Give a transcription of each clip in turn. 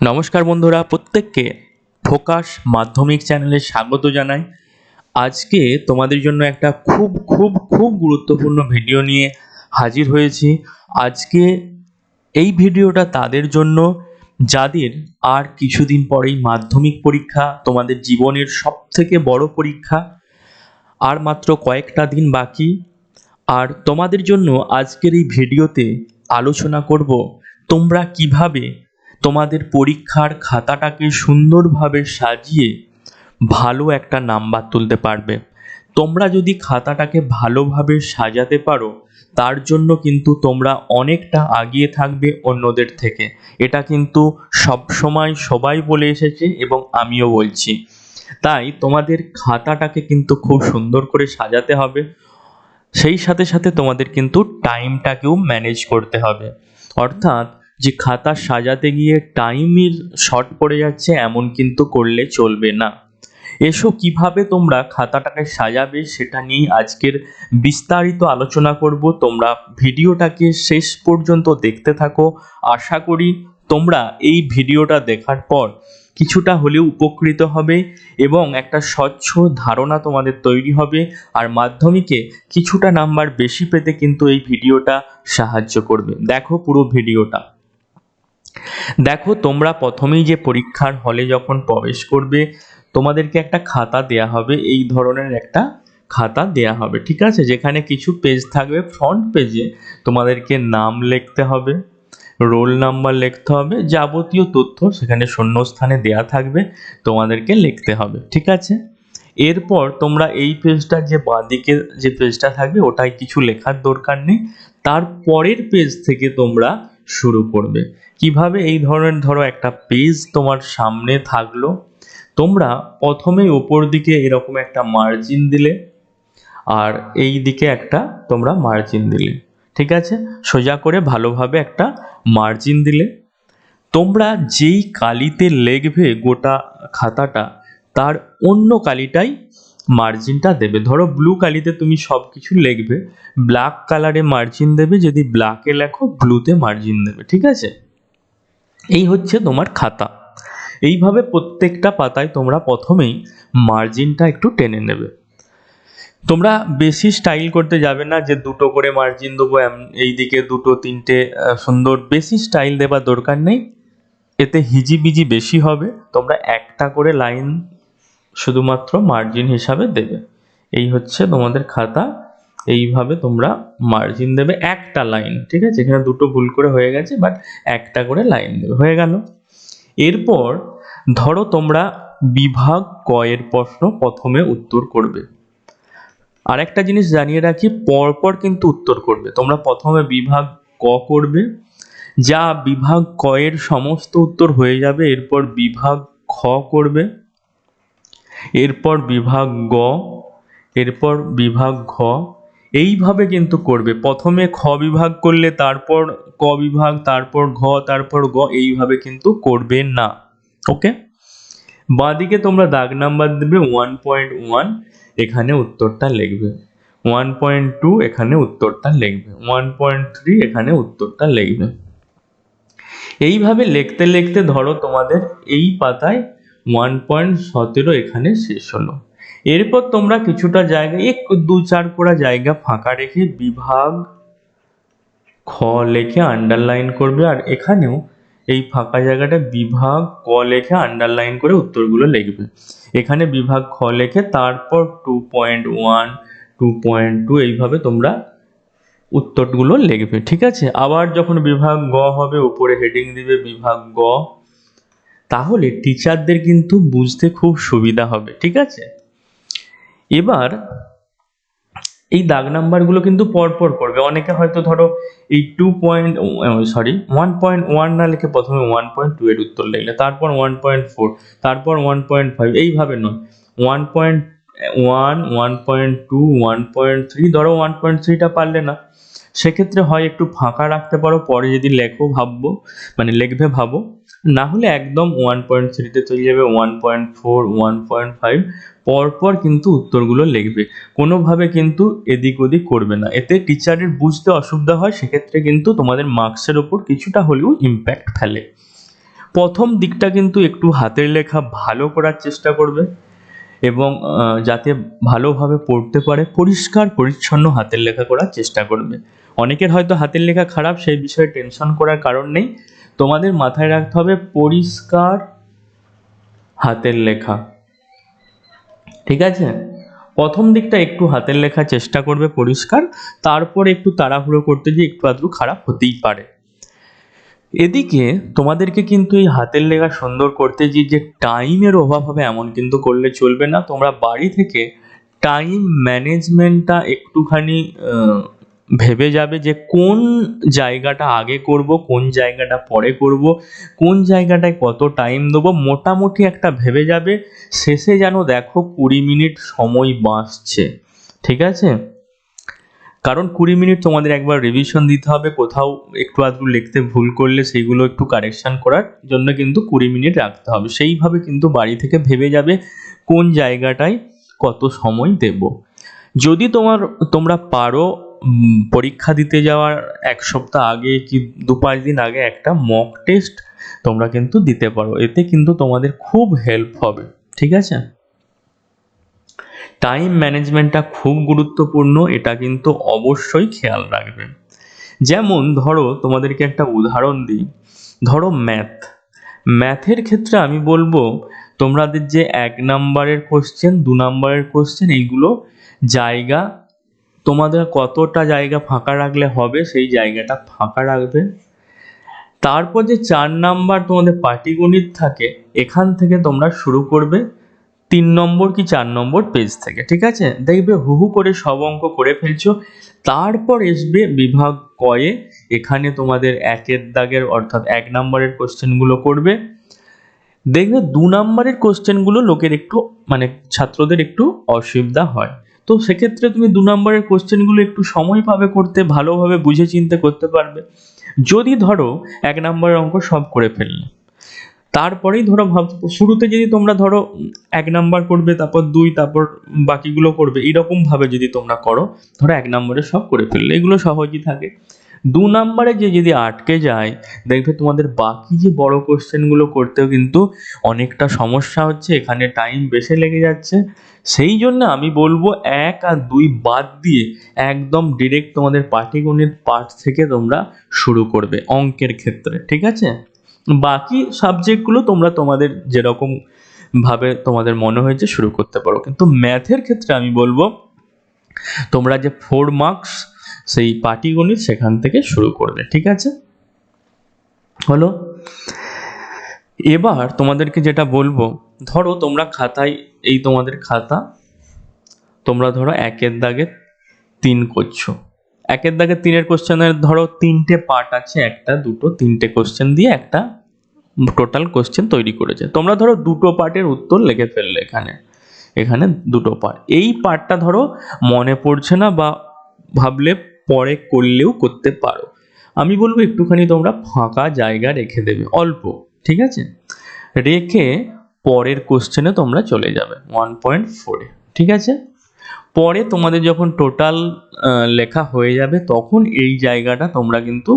নমস্কার বন্ধুরা, প্রত্যেককে ফোকাস মাধ্যমিক চ্যানেলে স্বাগত জানাই। আজকে তোমাদের জন্য একটা খুব খুব খুব গুরুত্বপূর্ণ ভিডিও নিয়ে হাজির হয়েছি। আজকে এই ভিডিওটা তাদের জন্য, যাদের আর কিছুদিন পরেই মাধ্যমিক পরীক্ষা, তোমাদের জীবনের সব থেকে বড় পরীক্ষা, আর মাত্র কয়েকটা দিন বাকি। আর তোমাদের জন্য আজকের এই ভিডিওতে আলোচনা করব, তোমরা কীভাবে তোমাদের পরীক্ষার খাতাটাকে সুন্দরভাবে সাজিয়ে ভালো একটা নাম্বার তুলতে পারবে। তোমরা যদি খাতাটাকে ভালোভাবে সাজাতে পারো, তার জন্য কিন্তু তোমরা অনেকটা আগিয়ে থাকবে অন্যদের থেকে। এটা কিন্তু সবসময় সবাই বলে এসেছে এবং আমিও বলছি। তাই তোমাদের খাতাটাকে কিন্তু খুব সুন্দর করে সাজাতে হবে। সেই সাথে সাথে তোমাদের কিন্তু টাইমটাকেও ম্যানেজ করতে হবে। অর্থাৎ যে খাতা সাজাতে গিয়ে টাইমের শর্ট পড়ে যাচ্ছে, এমন কিন্তু করলে চলবে না। এসো কীভাবে তোমরা খাতাটাকে সাজাবে সেটা নিয়েই আজকের বিস্তারিত আলোচনা করব। তোমরা ভিডিওটাকে শেষ পর্যন্ত দেখতে থাকো। আশা করি তোমরা এই ভিডিওটা দেখার পর কিছুটা হলেও উপকৃত হবে এবং একটা স্বচ্ছ ধারণা তোমাদের তৈরি হবে আর মাধ্যমিকে কিছুটা নাম্বার বেশি পেতে কিন্তু এই ভিডিওটা সাহায্য করবে। দেখো পুরো ভিডিওটা। দেখো, তোমরা প্রথমেই যে পরীক্ষার হলে যখন প্রবেশ করবে, তোমাদেরকে একটা খাতা দেয়া হবে, এই ধরনের একটা খাতা দেয়া হবে, ঠিক আছে? যেখানে কিছু পেজ থাকবে ফ্রন্ট পেজে তোমাদেরকে নাম লিখতে হবে রোল নাম্বার লিখতে হবে, যাবতীয় তথ্য সেখানে শূন্যস্থানে দেয়া থাকবে, তোমাদেরকে লিখতে হবে, ঠিক আছে? এরপর তোমরা এই পেজটা যে বাঁদিকে যে পেজটা থাকবে ওটাই কিছু লেখার দরকার নেই। তার পরের পেজ থেকে তোমরা শুরু করবে। কীভাবে এই ধরনের, ধরো, একটা পেজ তোমার সামনে থাকল, তোমরা প্রথমে উপর দিকে এরকম একটা মার্জিন দিলে, আর এই দিকে একটা তোমরা মার্জিন দিলে, ঠিক আছে? সোজা করে ভালোভাবে একটা মার্জিন দিলে। তোমরা যেই কালিতে লিখবে গোটা খাতাটা, তার অন্য কালিটাই মার্জিনটা দেবে। ধরো ব্লু কালিতে তুমি সব কিছু লিখবে ব্ল্যাক কালারে মার্জিন দেবে, যদি ব্ল্যাকে লেখো ব্লুতে মার্জিন দেবে, ঠিক আছে? এই হচ্ছে তোমার খাতা। এইভাবে প্রত্যেকটা পাতায় তোমরা প্রথমেই মার্জিনটা একটু টেনে নেবে। তোমরা বেশি স্টাইল করতে যাবে না যে দুটো করে মার্জিন দেবো এই দিকে দুটো, তিনটে সুন্দর। বেশি স্টাইল দেবার দরকার নেই। এতে হিজিবিজি বেশি হবে। তোমরা একটা করে লাইন শুধুমাত্র মার্জিন হিসাবে দেবে। এই হচ্ছে তোমাদের খাতা। এইভাবে তোমরা মার্জিন দেবে একটা লাইন ঠিক আছে? এখানে দুটো ভুল করে হয়ে গেছে বাট একটা করে লাইন দেবে। হয়ে গেল। এরপর ধরো তোমরা বিভাগ কয়ের প্রশ্ন প্রথমে উত্তর করবে। আরেকটা জিনিস জানিয়ে রাখি, পরপর কিন্তু উত্তর করবে। তোমরা প্রথমে বিভাগ ক করবে। যা বিভাগ কয়ের সমস্ত উত্তর হয়ে যাবে, এরপর বিভাগ খ করবে। এরপর বিভাগ গ, এরপর বিভাগ ঘ। এইভাবে কিন্তু করবে। প্রথমে খ বিভাগ করলে তারপর ক বিভাগ, তারপর ঘ, তারপর গ, এইভাবে কিন্তু করবে না। ওকে? বাঁদিকে তোমরা দাগ নাম্বার দেবে ওয়ান পয়েন্ট ওয়ান এখানে উত্তরটা লিখবে। ওয়ান পয়েন্ট টু এখানে উত্তরটা লিখবে। ওয়ান পয়েন্ট থ্রি এখানে উত্তরটা লিখবে। এইভাবে লিখতে লিখতে ধরো তোমাদের এই পাতায় ওয়ান পয়েন্ট সতেরো এখানে শেষ হলো। এরপর তোমরা কিছুটা জায়গা, এক দু চার কোড়া জায়গা ফাঁকা রেখে বিভাগ খ লেখে আন্ডারলাইন করবে, আর এখানেও এই ফাঁকা জায়গাটা বিভাগ ক লেখে আন্ডারলাইন করে উত্তরগুলো লিখবে। এখানে বিভাগ খ লেখে, তারপর two point one two point two এইভাবে তোমরা উত্তরগুলো লিখবে, ঠিক আছে? আবার যখন বিভাগ গ হবে, উপরে হেডিং দিবে বিভাগ গ। তাহলে টিচারদের কিন্তু বুঝতে খুব সুবিধা হবে, ঠিক আছে? এবার এই দাগ নাম্বারগুলো কিন্তু পরপর করবে। অনেকে হয়তো ধরো এই two point sorry one point one না লিখে প্রথমে ওয়ান পয়েন্ট টু এর উত্তর লিখলে, তারপর ওয়ান পয়েন্ট ফোর তারপর ওয়ান পয়েন্ট ফাইভ এইভাবে নয়। One point one one point two one point three ধরো ওয়ান পয়েন্ট থ্রিটা পারলে না। সেক্ষেত্রে হয় একটু ফাঁকা রাখতে পারো, পরে যদি লেখো ভাববো মানে লিখবে ভাবো, না হলে একদম ওয়ান পয়েন্ট থ্রিতে চলে যাবে one point four one point five পরপর কিন্তু উত্তরগুলো লিখবে। কোনোভাবে কিন্তু এদিক ওদিক করবে না। এতে টিচারের বুঝতে অসুবিধা হয়, সেক্ষেত্রে কিন্তু তোমাদের মার্কসের ওপর কিছুটা হলেও ইম্প্যাক্ট ফেলে। প্রথম দিকটা কিন্তু একটু হাতের লেখা ভালো করার চেষ্টা করবে এবং যাতে ভালোভাবে পড়তে পারে, পরিষ্কার পরিচ্ছন্ন হাতের লেখা করার চেষ্টা করবে। অনেকের হয়তো হাতের লেখা খারাপ, সেই বিষয়ে টেনশন করার কারণ নেই। তোমাদের মাথায় রাখতে হবে পরিষ্কার হাতের লেখা। ঠিক আছে? প্রথম দিকটা একটু হাতের লেখা চেষ্টা করবে পরিষ্কার, তারপর একটু তাড়াহুড়ো করতে গিয়ে একটু আধটু খারাপ হতেই পারে। এদিকে তোমাদেরকে কিন্তু এই হাতের লেখা সুন্দর করতে গিয়ে যে টাইমের অভাব হবে এমন কিন্তু করলে চলবে না। তোমরা বাড়ি থেকে টাইম ম্যানেজমেন্টটা একটুখানি ভেবে যাবে যে কোন জায়গাটা আগে করব, কোন জায়গাটা পরে করব, কোন জায়গাটায় কত টাইম দেবো, মোটামুটি একটা ভেবে যাবে। শেষে যেন দেখো কুড়ি মিনিট সময় বাঁচছে। ঠিক আছে? কারণ কুড়ি মিনিট তোমাদের একবার রিভিশন দিতে হবে, কোথাও একটু আধটু লিখতে ভুল করলে সেইগুলো একটু কারেকশান করার জন্য কিন্তু কুড়ি মিনিট রাখতে হবে। সেইভাবে কিন্তু বাড়ি থেকে ভেবে যাবে কোন জায়গাটায় কত সময় দেব। যদি তোমার, তোমরা পারো পরীক্ষা দিতে যাওয়ার এক সপ্তাহ আগে কি দু পাঁচ দিন আগে একটা মক টেস্ট তোমরা কিন্তু দিতে পারো। এতে কিন্তু তোমাদের খুব হেল্প হবে। ঠিক আছে? টাইম ম্যানেজমেন্টটা খুব গুরুত্বপূর্ণ, এটা কিন্তু অবশ্যই খেয়াল রাখবে। যেমন ধরো, তোমাদেরকে একটা উদাহরণ দিই। ধরো ম্যাথ ম্যাথের ক্ষেত্রে আমি বলব, তোমাদের যে এক নাম্বারের কোশ্চেন দু নাম্বারের কোশ্চেন এইগুলো জায়গা তোমাদের কতটা জায়গা ফাঁকা রাখলে হবে, সেই জায়গাটা ফাঁকা রাখবে। তারপর যে চার নাম্বার তোমাদের পাটিগণিত থাকে, এখান থেকে তোমরা শুরু করবে। তিন নম্বর কি চার নম্বর পেজ থেকে, ঠিক আছে? দেখবে হুহু করে সব অঙ্ক করে ফেলছো। তারপর আসবে বিভাগ কয়ে, এখানে তোমাদের একের দাগের অর্থাৎ এক নম্বরের কোশ্চেনগুলো করবে। দেখবে দু নম্বরের কোশ্চেনগুলো লোকের একটু মানে ছাত্রদের একটু অসুবিধা হয়। তো সেক্ষেত্রে তুমি দু নম্বরের কোশ্চেনগুলো একটু সময় পাবে করতে, ভালোভাবে বুঝে চিনতে করতে পারবে। যদি ধরো এক নম্বরের অঙ্ক সব করে ফেললে, তারপরেই ধরো ভাব শুরুতে যদি তোমরা ধরো এক নাম্বার করবে, তারপর দুই, তারপর বাকিগুলো করবে এরকম ভাবে যদি তোমরা করো, ধরো এক নম্বরে সব করে ফেললে, এগুলো সহজই থাকে। দু নম্বরে যে যদি আটকে যায়, দেখবে তোমাদের বাকি যে বড় কোশ্চেনগুলো করতেও কিন্তু অনেকটা সমস্যা হচ্ছে, এখানে টাইম বেশি লেগে যাচ্ছে। সেই জন্য আমি বলব এক আর দুই বাদ দিয়ে একদম ডিরেক্ট তোমাদের পাটিগণিত পার্ট থেকে তোমরা শুরু করবে অঙ্কের ক্ষেত্রে, ঠিক আছে? বাকি সাবজেক্টগুলো তোমরা তোমাদের যেরকম ভাবে তোমাদের মনে হয়েছে শুরু করতে পারো। কিন্তু ম্যাথের ক্ষেত্রে আমি বলব, তোমরা যে ফোর মার্কস সেই পাটিগণিত সেখান থেকে শুরু করবে, ঠিক আছে? হলো, এবার তোমাদেরকে যেটা বলব, ধরো তোমরা খাতায়, এই তোমাদের খাতা, তোমরা ধরো একের দাগে তিন করছ। একের দাগে তিনের কোশ্চেনের ধরো তিনটে পার্ট আছে, একটা, দুটো, তিনটে কোশ্চেন দিয়ে একটা টোটাল কোশ্চেন তৈরি করেছে। তোমরা ধরো দুটো পার্টের উত্তর লিখে ফেললে এখানে এখানে দুটো পার্ট এই পার্টটা ধরো মনে পড়ছে না বা ভাবলে পরে করলেও করতে পারো। আমি বলব একটুখানি তোমরা ফাঁকা জায়গা রেখে দেবে, অল্প, ঠিক আছে? রেখে পরের কোশ্চেনে তোমরা চলে যাবে ওয়ান পয়েন্ট ফোরে ঠিক আছে? পরে তোমাদের যখন টোটাল লেখা হয়ে যাবে, তখন এই জায়গাটা তোমরা কিন্তু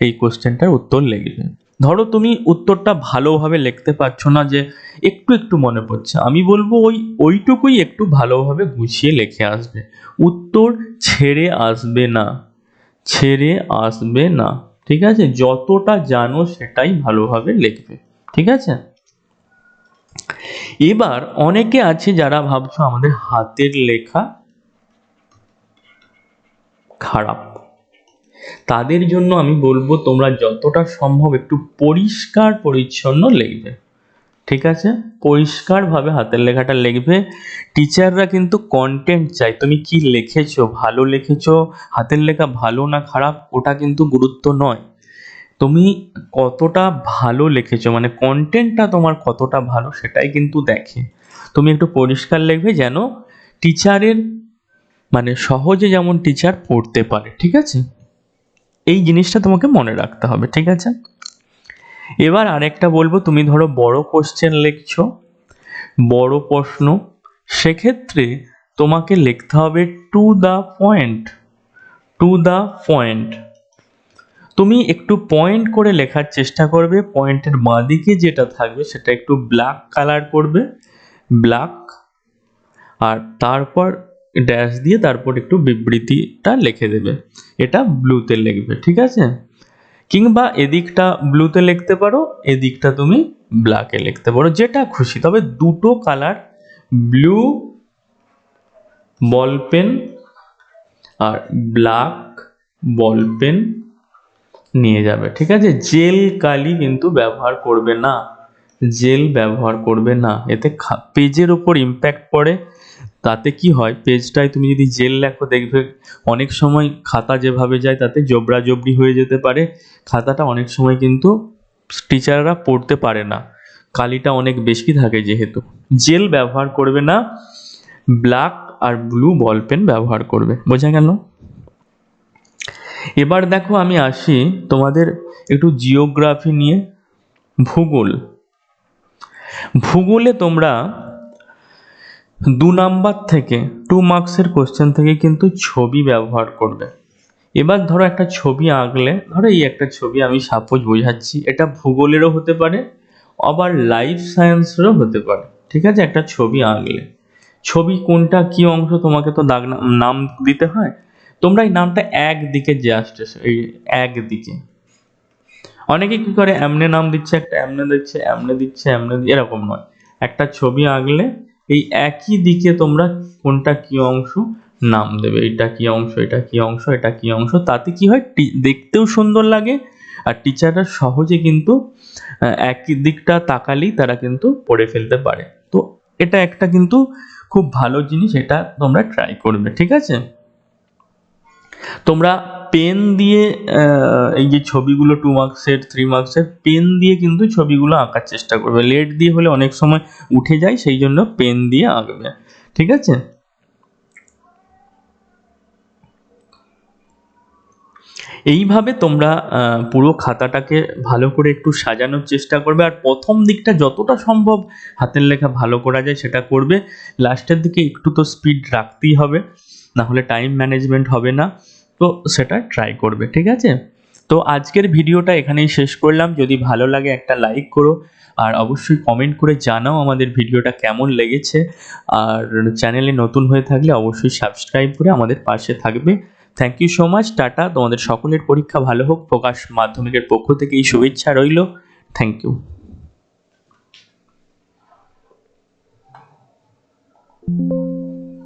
এই কোশ্চেনটার উত্তর লিখবে। ধরো তুমি উত্তরটা ভালোভাবে লিখতে পারছ না যে একটু একটু মনে পড়ছে, আমি বলব ওই, ওইটুকুই একটু ভালোভাবে গুছিয়ে লিখে আসবে। উত্তর ছেড়ে আসবে না, ছেড়ে আসবে না, ঠিক আছে? যতটা জানো সেটাই ভালোভাবে লিখবে, ঠিক আছে? এবার অনেকে আছে যারা ভাবছ আমাদের হাতের লেখা খারাপ। তাদের জন্য আমি বলব, তোমরা যতটা সম্ভব একটু পরিষ্কার পরিচ্ছন্ন লিখবে। ঠিক আছে? পরিষ্কারভাবে হাতের লেখাটা লিখবে। টিচাররা কিন্তু কন্টেন্ট চাই। তুমি কি লিখেছো? ভালো লিখেছো? হাতের লেখা ভালো না খারাপ? ওটা কিন্তু গুরুত্ব নয়। তুমি কতটা ভালো লিখেছো? মানে কন্টেন্টটা তোমার কতটা ভালো সেটাই কিন্তু দেখে। তুমি একটু পরিষ্কার লিখবে যেন টিচারের মানে সহজে যেমন টিচার পড়তে পারে। ঠিক আছে? এই জিনিসটা তোমাকে মনে রাখতে হবে, ঠিক আছে? এবার আরেকটা বলব, তুমি ধরো বড় কোশ্চেন লিখছো, বড় প্রশ্ন, সেক্ষেত্রে তোমাকে লিখতে হবে to the point to the point তুমি একটু পয়েন্ট করে লেখার চেষ্টা করবে পয়েন্টের বাঁদিকে যেটা থাকবে সেটা একটু ব্ল্যাক কালার করবে ব্ল্যাক আর তারপর ড্যাশ দিয়ে তারপর একটু বিবৃতিটা লিখে দেবে। এটা ব্লুতে লিখবে, ঠিক আছে? কিংবা এদিকটা ব্লুতে লিখতে পারো, এদিকটা তুমি ব্ল্যাকে লিখতে পারো, যেটা খুশি। তবে দুটো কালার ব্লু বল পেন আর ব্ল্যাক বল পেন নিয়ে যাবে, ঠিক আছে? জেল কালি কিন্তু ব্যবহার করবে না। জেল ব্যবহার করবে না। এতে পেজের ওপর ইম্প্যাক্ট পড়ে। তাতে কি হয়? পেজটায় তুমি যদি জেল লেখো, দেখবে অনেক সময় খাতা যেভাবে যায়, তাতে জবরা জবরি হয়ে যেতে পারে। খাতাটা অনেক সময় কিন্তু টিচাররা পড়তে পারে না। কালিটা অনেক বেশি থাকে যেহেতু। জেল ব্যবহার করবে না, ব্ল্যাক আর ব্লু বল পেন ব্যবহার করবে। বোঝা গেল? এবার দেখো আমি আসি তোমাদের একটু জিওগ্রাফি নিয়ে। ভূগোল। ভূগোলে তোমরা দু নাম্বার থেকে টু মার্কসের কোশ্চেন থেকে কিন্তু ছবি ব্যবহার করবে। এবার ধরো একটা ছবি আঁকলে, ধরো এই একটা ছবি আমি সাপোজ বোঝাচ্ছি, এটা ভূগোলেরও হতে পারে, আবার লাইফ সায়েন্সেরও হতে পারে, ঠিক আছে? একটা ছবি আঁকলে। ছবি কোনটা, কি অংশ, তোমাকে তো দাগ নাম দিতে হয়। তোমরা এই নামটা একদিকে জাস্ট এই একদিকে। অনেকে কি করে, এমনে নাম দিচ্ছে, একটা এমনে দিচ্ছে এমনে দিচ্ছে, এমনে এরকম নয়। একটা ছবি আঁকলে এই একই দিকে তোমরা কোনটা কি অংশ নাম দেবে? এটা কি অংশ, এটা কি অংশ, এটা কি অংশ? তাতে কি হয়? দেখতেও সুন্দর লাগে আর টিচাররা সহজে কিন্তু একই দিকটা তাকালেই তারা কিন্তু পড়ে ফেলতে পারে। তো এটা একটা কিন্তু খুব ভালো জিনিস, এটা তোমরা ট্রাই করবে, ঠিক আছে? তোমরা পেন দিয়ে এই যে ছবিগুলো টু মার্কসের থ্রি মার্কসের পেন দিয়ে কিন্তু ছবিগুলো আঁকার চেষ্টা করবে। লেট দিয়ে হলে অনেক সময় উঠে যায়, সেই জন্য পেন দিয়ে আঁকবে। ঠিক আছে? এইভাবে তোমরা পুরো খাতাটাকে ভালো করে একটু সাজানোর চেষ্টা করবে। আর প্রথম দিকটা যতটা সম্ভব হাতের লেখা ভালো করা যায় সেটা করবে। লাস্টের দিকে একটু তো স্পিড রাখতেই হবে না হলে টাইম ম্যানেজমেন্ট হবে না। তো সেটা ট্রাই করবে, ঠিক আছে? তো আজকের ভিডিওটা এখানেই শেষ করলাম। যদি ভালো লাগে একটা লাইক করো, আর অবশ্যই কমেন্ট করে জানাও আমাদের ভিডিওটা কেমন লেগেছে। আর চ্যানেলে নতুন হয়ে থাকলে অবশ্যই সাবস্ক্রাইব করে আমাদের পাশে থাকবে। Thank you so much tata. তোমাদের সকলের পরীক্ষা ভালো হোক। প্রকাশ মাধ্যমিকের পক্ষ থেকে এই শুভেচ্ছা রইল। Thank you